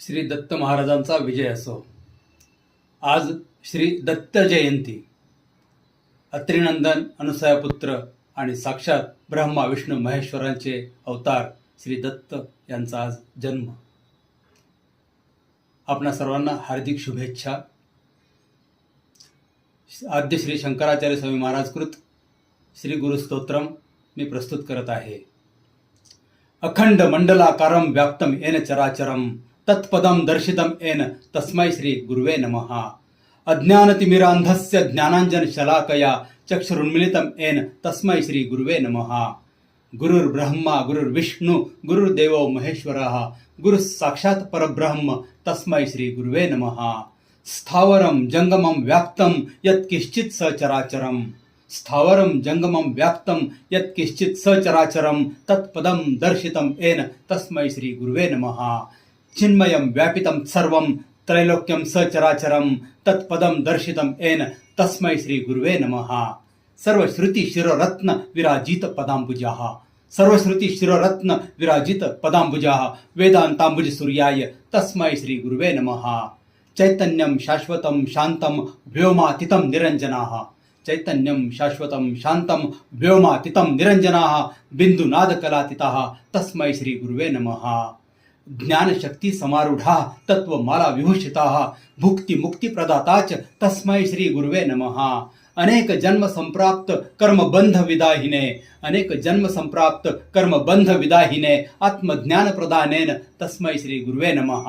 श्री दत्त महाराजांचा विजय असो. आज श्री दत्त जयंती. अत्रिनंदन अनुसयापुत्र आणि साक्षात ब्रह्मा विष्णू महेश्वरांचे अवतार श्री दत्त यांचा आज जन्म. आपणा सर्वांना हार्दिक शुभेच्छा. आद्य श्री शंकराचार्य स्वामी महाराजकृत श्री गुरुस्तोत्रम मी प्रस्तुत करत आहे. अखंड मंडलाकारम व्याप्तं येन चराचरम तत्पदं दर्शितं येन तस्मै श्री गुरुवे नमः। अज्ञानतिमिरान्धस्य ज्ञानाञ्जनशलाकया चक्षुरुन्मिलितं येन तस्मै श्री गुरुवे नमः। गुरुर्ब्रह्मा गुरुर्विष्णु गुरुर्देवो महेश्वरः गुरुः साक्षात् परब्रह्म तस्मै श्री गुरुवे नमः। स्थावरं जङ्गमं व्याप्तं यत्किश्चित् सचराचरम्। स्थावरं जङ्गमं व्याप्तं यत्किश्चित् सचराचरं तत्पदं दर्शितं येन तस्मै श्रीगुरुवे नमः। चिन्मयं व्यापितं सर्वं त्रैलोक्यं सचराचरं तत्पदं दर्शितं येन तस्मै श्रीगुरुवे नमः। सर्वश्रुती शिररत्न विराजित पदाम्बुजाः सर्वश्रुती शिररत्न विराजित पदाम्बुजाः वेदान्ताम्बुज सूर्याय तस्मै श्रीगुरुवे नमः। चैतन्यं शाश्वतं शान्तं व्योमातीतं निरञ्जनाः। चैतन्यं शाश्वतं शान्तं व्योमातीतं निरञ्जनाः। बिन्दुनादकलातीताः तस्मै श्रीगुरुवे नमः ज्ञानशक्तिसमारूढाः तत्त्वमाला विभूषिताः भुक्तिमुक्तिप्रदाता च तस्मै श्रीगुरुवे नमः। अनेक जन्म संप्राप्त कर्मबंध विदाहिने अनेक जन्म संप्राप्त कर्मबंध विदाहिने आत्मज्ञान प्रदानेन तस्मै श्री गुरुवे नमः।